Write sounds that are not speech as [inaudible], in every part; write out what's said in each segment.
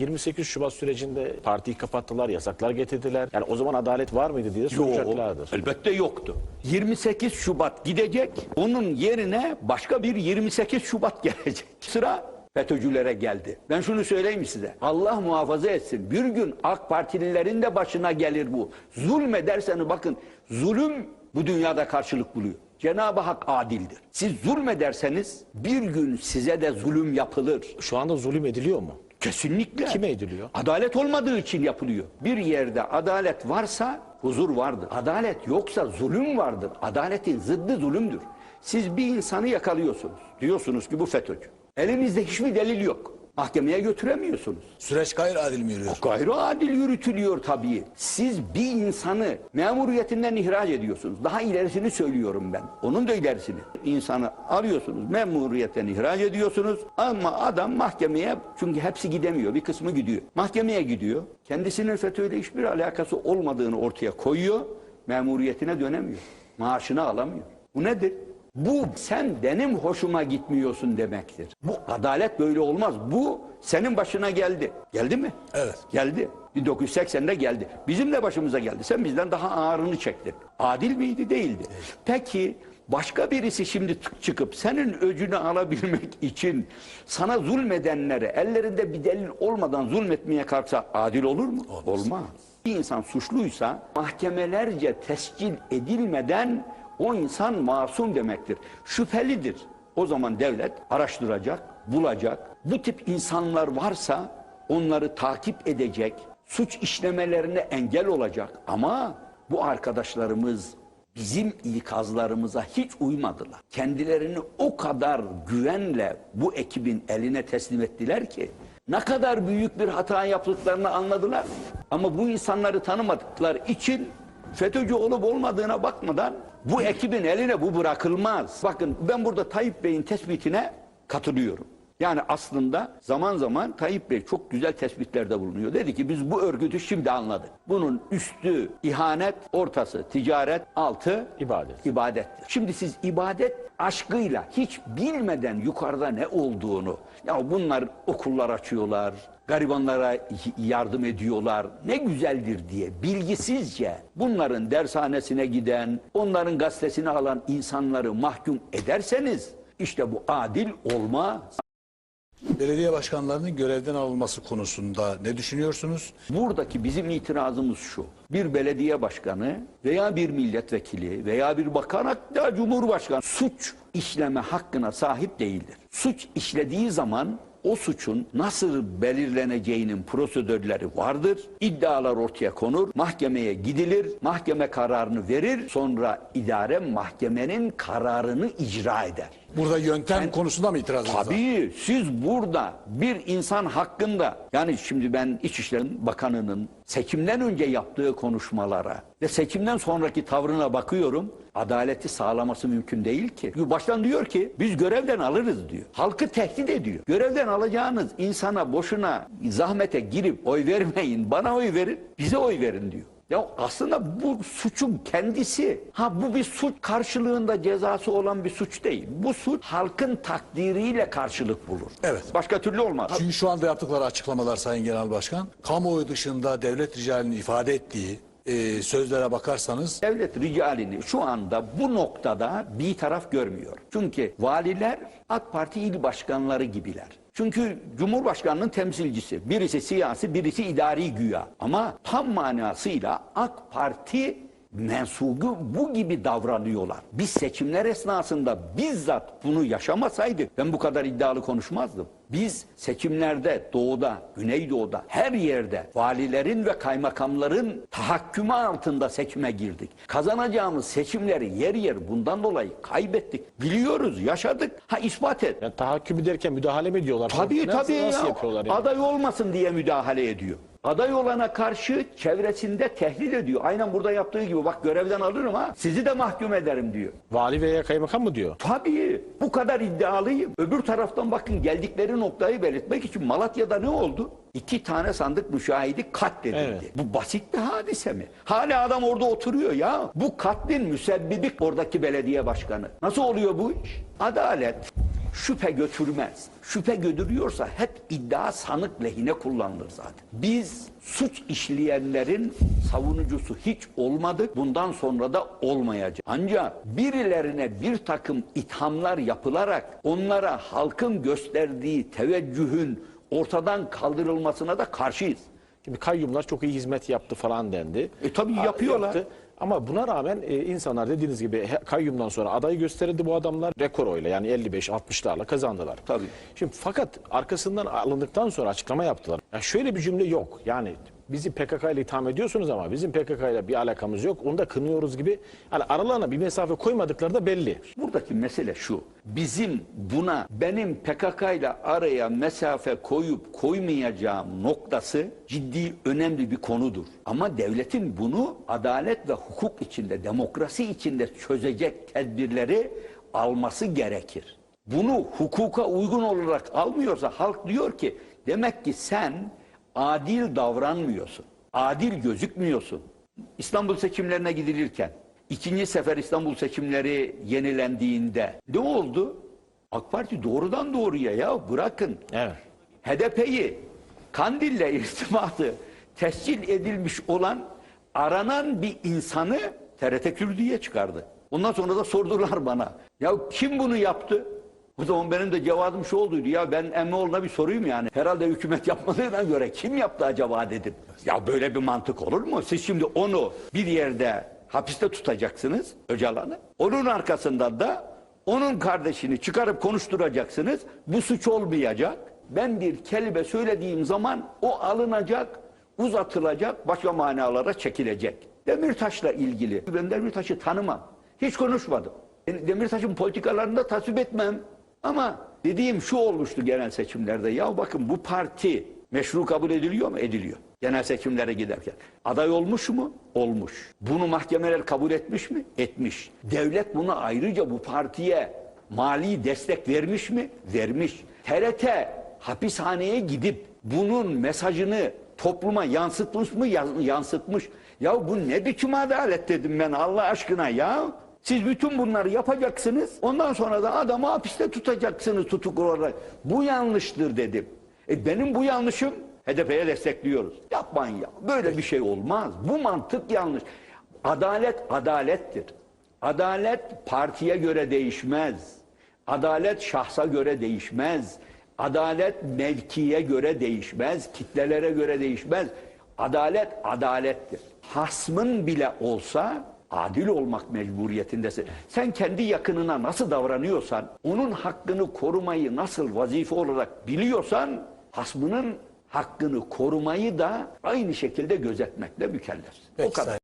28 Şubat sürecinde partiyi kapattılar, yasaklar getirdiler. Yani o zaman adalet var mıydı diye soracaklardır. Elbette yoktu. 28 Şubat gidecek. Onun yerine başka bir 28 Şubat [laughs] gelecek. Sıra FETÖ'cülere geldi. Ben şunu söyleyeyim size. Allah muhafaza etsin. Bir gün AK Partililerin de başına gelir bu. Zulmederseniz bakın zulüm bu dünyada karşılık buluyor. Cenab-ı Hak adildir. Siz zulmederseniz bir gün size de zulüm yapılır. Şu anda zulüm ediliyor mu? Kesinlikle. Kime ediliyor? Adalet olmadığı için yapılıyor. Bir yerde adalet varsa huzur vardır. Adalet yoksa zulüm vardır. Adaletin zıddı zulümdür. Siz bir insanı yakalıyorsunuz. Diyorsunuz ki bu FETÖ'cü. Elinizde hiçbir delil yok. Mahkemeye götüremiyorsunuz. Süreç gayri adil mi yürüyor? Gayri adil yürütülüyor tabii. Siz bir insanı memuriyetinden ihraç ediyorsunuz. Daha ilerisini söylüyorum ben. Onun da ilerisini. İnsanı arıyorsunuz, memuriyetten ihraç ediyorsunuz. Ama adam mahkemeye, çünkü hepsi gidemiyor, bir kısmı gidiyor. Mahkemeye gidiyor. Kendisinin FETÖ'yle hiçbir alakası olmadığını ortaya koyuyor. Memuriyetine dönemiyor. Maaşını alamıyor. Bu nedir? Bu sen benim hoşuma gitmiyorsun demektir. Bu adalet böyle olmaz. Bu senin başına geldi. Geldi mi? Evet. Geldi. 1980'de geldi. Bizim de başımıza geldi. Sen bizden daha ağırını çektin. Adil miydi? Değildi. Peki başka birisi şimdi çıkıp senin öcünü alabilmek [laughs] için sana zulmedenlere ellerinde bir delil olmadan zulmetmeye kalksa adil olur mu? Olmaz. Bir insan suçluysa mahkemelerce tescil edilmeden o insan masum demektir. Şüphelidir. O zaman devlet araştıracak, bulacak. Bu tip insanlar varsa onları takip edecek, suç işlemelerine engel olacak. Ama bu arkadaşlarımız bizim ikazlarımıza hiç uymadılar. Kendilerini o kadar güvenle bu ekibin eline teslim ettiler ki ne kadar büyük bir hata yaptıklarını anladılar. Ama bu insanları tanımadıkları için FETÖ'cü olup olmadığına bakmadan bu ekibin eline bu bırakılmaz. Bakın ben burada Tayyip Bey'in tespitine katılıyorum. Yani aslında zaman zaman Tayyip Bey çok güzel tespitlerde bulunuyor. Dedi ki biz bu örgütü şimdi anladık. Bunun üstü ihanet, ortası ticaret, altı İbadet. ibadettir. Şimdi siz ibadet aşkıyla hiç bilmeden yukarıda ne olduğunu ya bunlar okullar açıyorlar, garibanlara yardım ediyorlar. Ne güzeldir diye bilgisizce bunların dershanesine giden, onların gazetesini alan insanları mahkum ederseniz işte bu adil olmaz. Belediye başkanlarının görevden alınması konusunda ne düşünüyorsunuz? Buradaki bizim itirazımız şu. Bir belediye başkanı veya bir milletvekili veya bir bakan hatta cumhurbaşkanı suç işleme hakkına sahip değildir. Suç işlediği zaman o suçun nasıl belirleneceğinin prosedürleri vardır. İddialar ortaya konur, mahkemeye gidilir, mahkeme kararını verir, sonra idare mahkemenin kararını icra eder. Burada yöntem konusunda mı itirazınız var? Tabii siz burada bir insan hakkında yani şimdi ben İçişleri Bakanı'nın seçimden önce yaptığı konuşmalara ve seçimden sonraki tavrına bakıyorum. Adaleti sağlaması mümkün değil ki. Baştan diyor ki biz görevden alırız diyor. Halkı tehdit ediyor. Görevden alacağınız insana boşuna zahmete girip oy vermeyin. Bana oy verin, bize oy verin diyor. Ya aslında bu suçun kendisi. Ha bu bir suç karşılığında cezası olan bir suç değil. Bu suç halkın takdiriyle karşılık bulur. Evet. Başka türlü olmaz. Çünkü şu anda yaptıkları açıklamalar Sayın Genel Başkan, kamuoyu dışında devlet ricalinin ifade ettiği e, sözlere bakarsanız Devlet ricalini şu anda bu noktada bir taraf görmüyor. Çünkü valiler AK Parti il başkanları gibiler. Çünkü Cumhurbaşkanının temsilcisi. Birisi siyasi, birisi idari güya. Ama tam manasıyla AK Parti mensubu bu gibi davranıyorlar. Biz seçimler esnasında bizzat bunu yaşamasaydık ben bu kadar iddialı konuşmazdım. Biz seçimlerde doğuda, güneydoğuda her yerde valilerin ve kaymakamların tahakkümü altında seçime girdik. Kazanacağımız seçimleri yer yer bundan dolayı kaybettik. Biliyoruz, yaşadık. Ha ispat et. Yani tahakküm ederken müdahale mi ediyorlar? Tabii nasıl, tabii Nasıl ya. yapıyorlar yani? Aday olmasın diye müdahale ediyor. Aday olana karşı çevresinde tehdit ediyor. Aynen burada yaptığı gibi bak görevden alırım ha sizi de mahkum ederim diyor. Vali veya kaymakam mı diyor? Tabii bu kadar iddialıyım. Öbür taraftan bakın geldikleri noktayı belirtmek için Malatya'da ne oldu? İki tane sandık müşahidi katledildi. Evet. Bu basit bir hadise mi? Hala adam orada oturuyor ya. Bu katlin müsebbibi oradaki belediye başkanı. Nasıl oluyor bu iş? Adalet şüphe götürmez. Şüphe götürüyorsa hep iddia sanık lehine kullanılır zaten. Biz suç işleyenlerin savunucusu hiç olmadık. Bundan sonra da olmayacak. Ancak birilerine bir takım ithamlar yapılarak onlara halkın gösterdiği teveccühün ortadan kaldırılmasına da karşıyız. Şimdi kayyumlar çok iyi hizmet yaptı falan dendi. E tabii yapıyorlar. yaptı. Ama buna rağmen e, insanlar dediğiniz gibi kayyumdan sonra aday gösterildi bu adamlar rekor oyla yani 55-60'larla kazandılar. Tabii. Şimdi fakat arkasından alındıktan sonra açıklama yaptılar. Ya şöyle bir cümle yok. Yani bizi PKK ile itham ediyorsunuz ama bizim PKK ile bir alakamız yok. Onu da kınıyoruz gibi. Yani aralarına bir mesafe koymadıkları da belli. Buradaki mesele şu. Bizim buna benim PKK ile araya mesafe koyup koymayacağım noktası ciddi önemli bir konudur. Ama devletin bunu adalet ve hukuk içinde, demokrasi içinde çözecek tedbirleri alması gerekir. Bunu hukuka uygun olarak almıyorsa halk diyor ki demek ki sen adil davranmıyorsun. Adil gözükmüyorsun. İstanbul seçimlerine gidilirken ikinci sefer İstanbul seçimleri yenilendiğinde ne oldu? AK Parti doğrudan doğruya ya bırakın. Evet. HDP'yi Kandil'le [laughs] irtibatı tescil edilmiş olan aranan bir insanı TRT Kürdü'ye çıkardı. Ondan sonra da sordular bana. Ya kim bunu yaptı? O zaman benim de cevabım şu olduydu. Ya ben Emmoğlu'na bir sorayım yani. Herhalde hükümet yapmadığına göre kim yaptı acaba dedim. Ya böyle bir mantık olur mu? Siz şimdi onu bir yerde hapiste tutacaksınız Öcalan'ı. Onun arkasından da onun kardeşini çıkarıp konuşturacaksınız. Bu suç olmayacak. Ben bir kelime söylediğim zaman o alınacak, uzatılacak, başka manalara çekilecek. Demirtaş'la ilgili. Ben Demirtaş'ı tanımam. Hiç konuşmadım. Demirtaş'ın politikalarını da tasvip etmem. Ama dediğim şu olmuştu genel seçimlerde. Ya bakın bu parti meşru kabul ediliyor mu? Ediliyor. Genel seçimlere giderken. Aday olmuş mu? Olmuş. Bunu mahkemeler kabul etmiş mi? Etmiş. Devlet buna ayrıca bu partiye mali destek vermiş mi? Vermiş. TRT hapishaneye gidip bunun mesajını topluma yansıtmış mı? Yan- Yansıtmış. Ya bu ne biçim adalet dedim ben Allah aşkına ya. Siz bütün bunları yapacaksınız. Ondan sonra da adamı hapiste tutacaksınız tutuklu olarak. Bu yanlıştır dedim. E benim bu yanlışım HDP'ye destekliyoruz. Yapmayın ya. Böyle bir şey olmaz. Bu mantık yanlış. Adalet adalettir. Adalet partiye göre değişmez. Adalet şahsa göre değişmez. Adalet mevkiye göre değişmez. Kitlelere göre değişmez. Adalet adalettir. Hasmın bile olsa adil olmak mecburiyetindesin. Sen kendi yakınına nasıl davranıyorsan, onun hakkını korumayı nasıl vazife olarak biliyorsan, hasmının hakkını korumayı da aynı şekilde gözetmekle mükellefsin. o Peki, kadar. Sayın.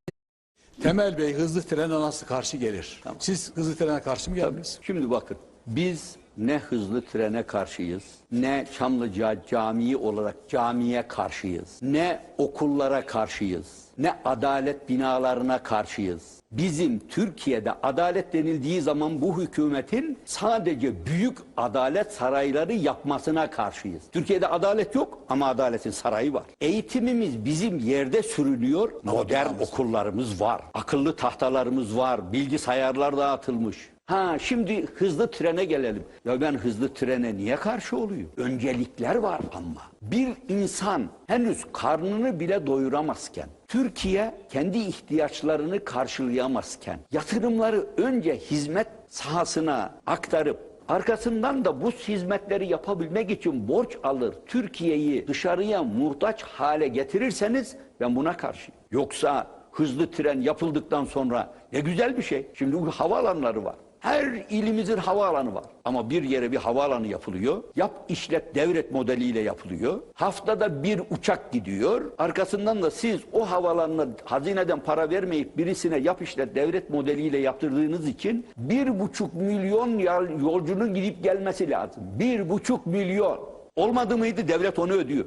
Temel Bey hızlı trene nasıl karşı gelir? Siz hızlı trene karşı mı geldiniz? Şimdi bakın biz ne hızlı trene karşıyız, ne Çamlıca Camii olarak camiye karşıyız, ne okullara karşıyız, ne adalet binalarına karşıyız. Bizim Türkiye'de adalet denildiği zaman bu hükümetin sadece büyük adalet sarayları yapmasına karşıyız. Türkiye'de adalet yok ama adaletin sarayı var. Eğitimimiz bizim yerde sürülüyor. Modern okullarımız var. Akıllı tahtalarımız var. Bilgisayarlar dağıtılmış. Ha şimdi hızlı trene gelelim. Ya ben hızlı trene niye karşı oluyor? Öncelikler var ama. Bir insan henüz karnını bile doyuramazken, Türkiye kendi ihtiyaçlarını karşılayamazken, yatırımları önce hizmet sahasına aktarıp Arkasından da bu hizmetleri yapabilmek için borç alır. Türkiye'yi dışarıya muhtaç hale getirirseniz ben buna karşıyım. Yoksa hızlı tren yapıldıktan sonra ne güzel bir şey. Şimdi bu havaalanları var. Her ilimizin havaalanı var. Ama bir yere bir havaalanı yapılıyor. Yap işlet devret modeliyle yapılıyor. Haftada bir uçak gidiyor. Arkasından da siz o havaalanına hazineden para vermeyip birisine yap işlet devret modeliyle yaptırdığınız için bir buçuk milyon yol- yolcunun gidip gelmesi lazım. Bir buçuk milyon. Olmadı mıydı devlet onu ödüyor.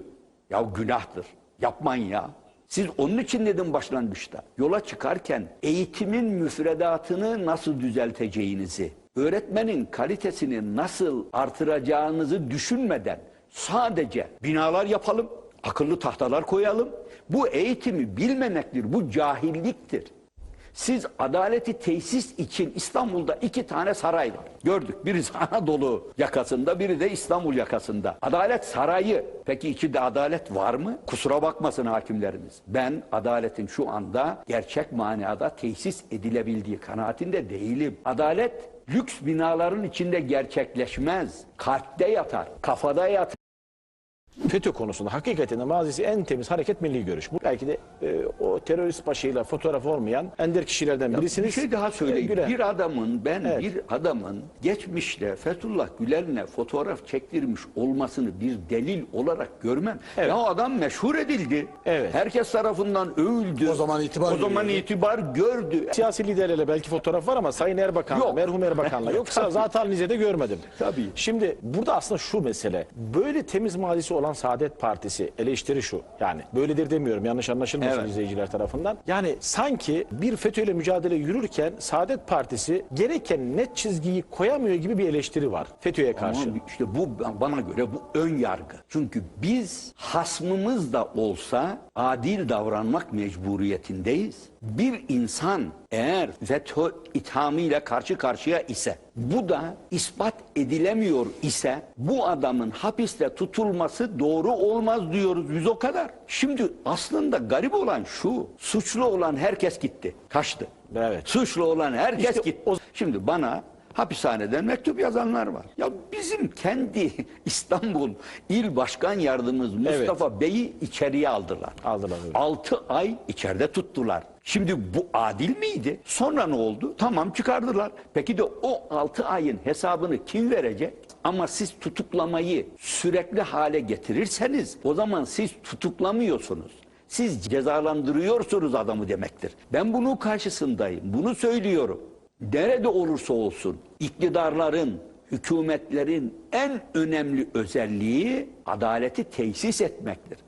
Ya günahtır. Yapmayın ya. Siz onun için dedim başlangıçta. Yola çıkarken eğitimin müfredatını nasıl düzelteceğinizi, öğretmenin kalitesini nasıl artıracağınızı düşünmeden sadece binalar yapalım, akıllı tahtalar koyalım. Bu eğitimi bilmemektir, bu cahilliktir. Siz adaleti tesis için İstanbul'da iki tane saray var. Gördük. Birisi [laughs] Anadolu yakasında, biri de İstanbul yakasında. Adalet sarayı. Peki içinde adalet var mı? Kusura bakmasın hakimlerimiz. Ben adaletin şu anda gerçek manada tesis edilebildiği kanaatinde değilim. Adalet lüks binaların içinde gerçekleşmez. Kalpte yatar, kafada yatar. FETÖ konusunda hakikaten de mazisi en temiz hareket milli görüş. Bu belki de e, o terörist başıyla fotoğraf olmayan ender kişilerden birisiniz. Bir şey daha söyleyeyim. Gülen. Bir adamın ben Evet. bir adamın geçmişte Fethullah Gülen'le fotoğraf çektirmiş olmasını bir delil olarak görmem. Evet. Ya o adam meşhur edildi. Evet. Herkes tarafından övüldü. O zaman itibar O zaman görüyordu. itibar gördü. Siyasi liderlerle belki fotoğraf var ama Sayın Erbakan'la, Yok. merhum Erbakan'la [laughs] yoksa zaten Nize'de görmedim. Tabii. Şimdi burada aslında şu mesele. Böyle temiz mazisi olan Saadet Partisi eleştiri şu. Yani böyledir demiyorum yanlış anlaşılmasın Evet. izleyiciler tarafından. Yani sanki bir FETÖ ile mücadele yürürken Saadet Partisi gereken net çizgiyi koyamıyor gibi bir eleştiri var FETÖ'ye karşı. Ama işte bu bana göre bu ön yargı. Çünkü biz hasmımız da olsa adil davranmak mecburiyetindeyiz. Bir insan eğer veto ithamıyla karşı karşıya ise bu da ispat edilemiyor ise bu adamın hapiste tutulması doğru olmaz diyoruz biz o kadar. Şimdi aslında garip olan şu suçlu olan herkes gitti kaçtı. Evet. Suçlu olan herkes İşte gitti. o- Şimdi bana hapishaneden mektup yazanlar var. Ya bizim kendi [laughs] İstanbul İl Başkan Yardımımız Mustafa Bey'i içeriye aldılar. Aldılar, evet. 6 ay içeride tuttular. Şimdi bu adil miydi? Sonra ne oldu? Tamam çıkardılar. Peki de o 6 ayın hesabını kim verecek? Ama siz tutuklamayı sürekli hale getirirseniz o zaman siz tutuklamıyorsunuz. Siz cezalandırıyorsunuz adamı demektir. Ben bunun karşısındayım. Bunu söylüyorum. Nerede olursa olsun iktidarların, hükümetlerin en önemli özelliği adaleti tesis etmektir.